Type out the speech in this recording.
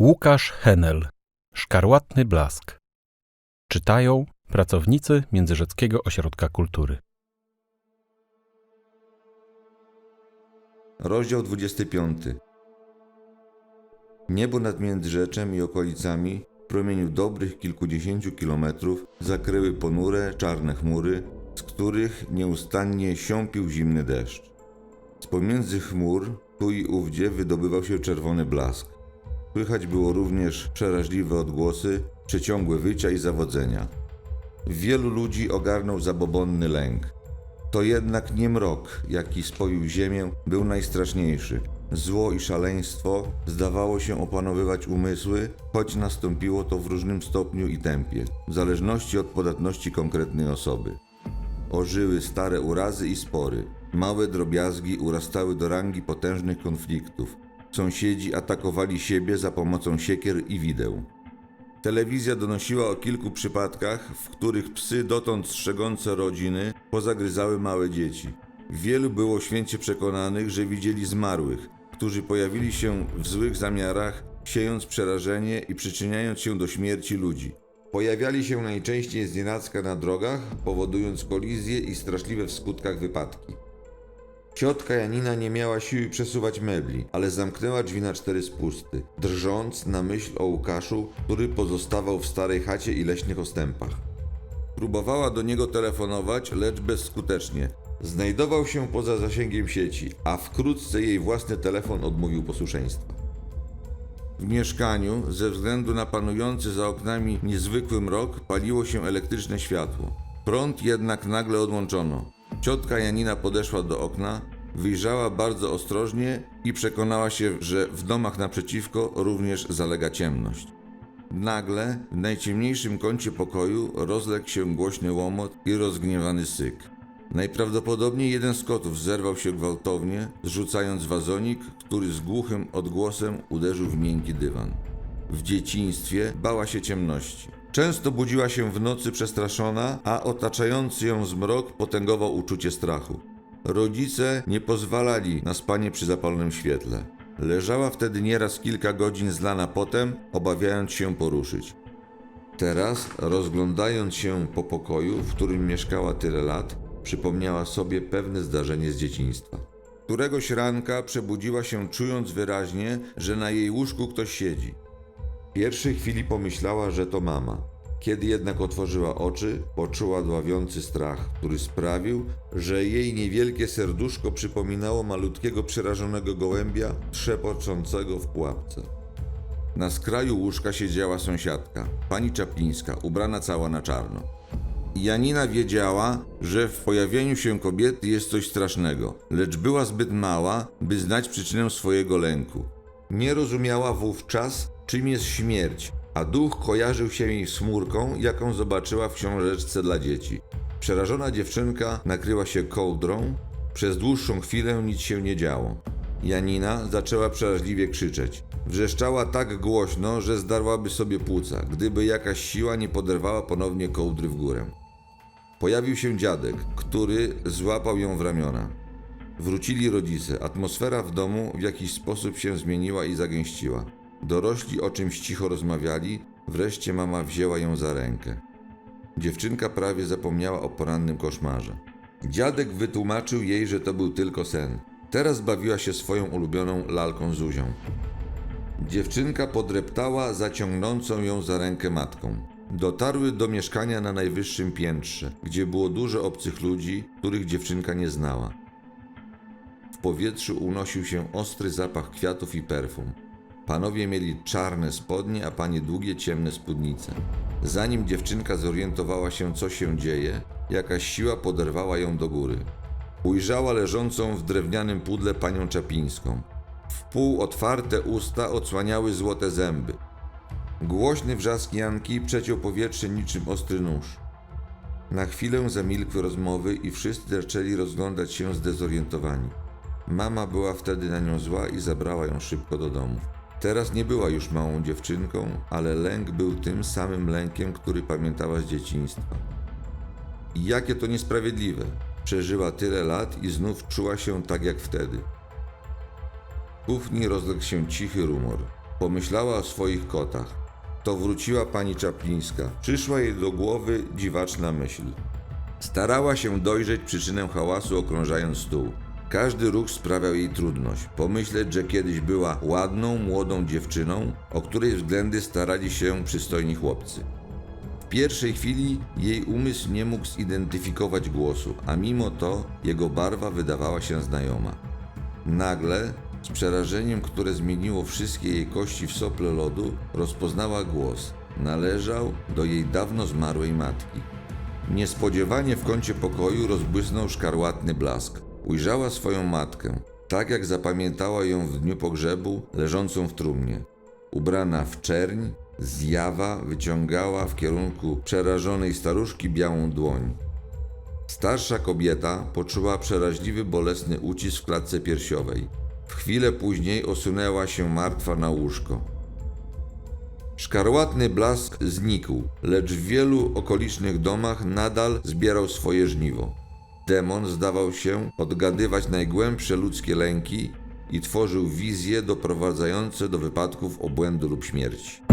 Łukasz Henel Szkarłatny blask Czytają pracownicy Międzyrzeckiego Ośrodka Kultury Rozdział 25. Niebo nad Międzyrzeczem i okolicami w promieniu dobrych kilkudziesięciu kilometrów zakryły ponure, czarne chmury, z których nieustannie siąpił zimny deszcz. Z pomiędzy chmur tu i ówdzie wydobywał się czerwony blask. Słychać było również przeraźliwe odgłosy, przeciągłe wycia i zawodzenia. Wielu ludzi ogarnął zabobonny lęk. To jednak nie mrok, jaki spoił ziemię, był najstraszniejszy. Zło i szaleństwo zdawało się opanowywać umysły, choć nastąpiło to w różnym stopniu i tempie, w zależności od podatności konkretnej osoby. Ożyły stare urazy i spory. Małe drobiazgi urastały do rangi potężnych konfliktów. Sąsiedzi atakowali siebie za pomocą siekier i wideł. Telewizja donosiła o kilku przypadkach, w których psy dotąd strzegące rodziny pozagryzały małe dzieci. Wielu było święcie przekonanych, że widzieli zmarłych, którzy pojawili się w złych zamiarach, siejąc przerażenie i przyczyniając się do śmierci ludzi. Pojawiali się najczęściej znienacka na drogach, powodując kolizje i straszliwe w skutkach wypadki. Ciotka Janina nie miała siły przesuwać mebli, ale zamknęła drzwi na cztery spusty, drżąc na myśl o Łukaszu, który pozostawał w starej chacie i leśnych ostępach. Próbowała do niego telefonować, lecz bezskutecznie. Znajdował się poza zasięgiem sieci, a wkrótce jej własny telefon odmówił posłuszeństwa. W mieszkaniu, ze względu na panujący za oknami niezwykły mrok, paliło się elektryczne światło. Prąd jednak nagle odłączono. Ciotka Janina podeszła do okna, wyjrzała bardzo ostrożnie i przekonała się, że w domach naprzeciwko również zalega ciemność. Nagle w najciemniejszym kącie pokoju rozległ się głośny łomot i rozgniewany syk. Najprawdopodobniej jeden z kotów zerwał się gwałtownie, zrzucając wazonik, który z głuchym odgłosem uderzył w miękki dywan. W dzieciństwie bała się ciemności. Często budziła się w nocy przestraszona, a otaczający ją zmrok potęgował uczucie strachu. Rodzice nie pozwalali na spanie przy zapalonym świetle. Leżała wtedy nieraz kilka godzin zlana potem, obawiając się poruszyć. Teraz, rozglądając się po pokoju, w którym mieszkała tyle lat, przypomniała sobie pewne zdarzenie z dzieciństwa. Któregoś ranka przebudziła się czując wyraźnie, że na jej łóżku ktoś siedzi. Pierwszej chwili pomyślała, że to mama. Kiedy jednak otworzyła oczy, poczuła dławiący strach, który sprawił, że jej niewielkie serduszko przypominało malutkiego przerażonego gołębia trzepoczącego w pułapce. Na skraju łóżka siedziała sąsiadka, pani Czaplińska, ubrana cała na czarno. Janina wiedziała, że w pojawieniu się kobiety jest coś strasznego, lecz była zbyt mała, by znać przyczynę swojego lęku. Nie rozumiała wówczas, czym jest śmierć, a duch kojarzył się jej z chmurką, jaką zobaczyła w książeczce dla dzieci. Przerażona dziewczynka nakryła się kołdrą, przez dłuższą chwilę nic się nie działo. Janina zaczęła przeraźliwie krzyczeć. Wrzeszczała tak głośno, że zdarłaby sobie płuca, gdyby jakaś siła nie poderwała ponownie kołdry w górę. Pojawił się dziadek, który złapał ją w ramiona. Wrócili rodzice. Atmosfera w domu w jakiś sposób się zmieniła i zagęściła. Dorośli o czymś cicho rozmawiali, wreszcie mama wzięła ją za rękę. Dziewczynka prawie zapomniała o porannym koszmarze. Dziadek wytłumaczył jej, że to był tylko sen. Teraz bawiła się swoją ulubioną lalką Zuzią. Dziewczynka podreptała zaciągnącą ją za rękę matką. Dotarły do mieszkania na najwyższym piętrze, gdzie było dużo obcych ludzi, których dziewczynka nie znała. Powietrzu unosił się ostry zapach kwiatów i perfum. Panowie mieli czarne spodnie, a panie długie, ciemne spódnice. Zanim dziewczynka zorientowała się, co się dzieje, jakaś siła poderwała ją do góry. Ujrzała leżącą w drewnianym pudle panią Czapińską. Wpół otwarte usta odsłaniały złote zęby. Głośny wrzask Janki przeciął powietrze niczym ostry nóż. Na chwilę zamilkły rozmowy i wszyscy zaczęli rozglądać się zdezorientowani. Mama była wtedy na nią zła i zabrała ją szybko do domu. Teraz nie była już małą dziewczynką, ale lęk był tym samym lękiem, który pamiętała z dzieciństwa. I jakie to niesprawiedliwe! Przeżyła tyle lat i znów czuła się tak jak wtedy. W kuchni rozległ się cichy rumor. Pomyślała o swoich kotach. To wróciła pani Czaplińska. Przyszła jej do głowy dziwaczna myśl. Starała się dojrzeć przyczynę hałasu, okrążając stół. Każdy ruch sprawiał jej trudność. Pomyśleć, że kiedyś była ładną, młodą dziewczyną, o której względy starali się przystojni chłopcy. W pierwszej chwili jej umysł nie mógł zidentyfikować głosu, a mimo to jego barwa wydawała się znajoma. Nagle, z przerażeniem, które zmieniło wszystkie jej kości w sople lodu, rozpoznała głos. Należał do jej dawno zmarłej matki. Niespodziewanie w kącie pokoju rozbłysnął szkarłatny blask. Ujrzała swoją matkę, tak jak zapamiętała ją w dniu pogrzebu, leżącą w trumnie. Ubrana w czerń, zjawa wyciągała w kierunku przerażonej staruszki białą dłoń. Starsza kobieta poczuła przeraźliwy, bolesny ucisk w klatce piersiowej. W chwilę później osunęła się martwa na łóżko. Szkarłatny blask znikł, lecz w wielu okolicznych domach nadal zbierał swoje żniwo. Demon zdawał się odgadywać najgłębsze ludzkie lęki i tworzył wizje doprowadzające do wypadków obłędu lub śmierci.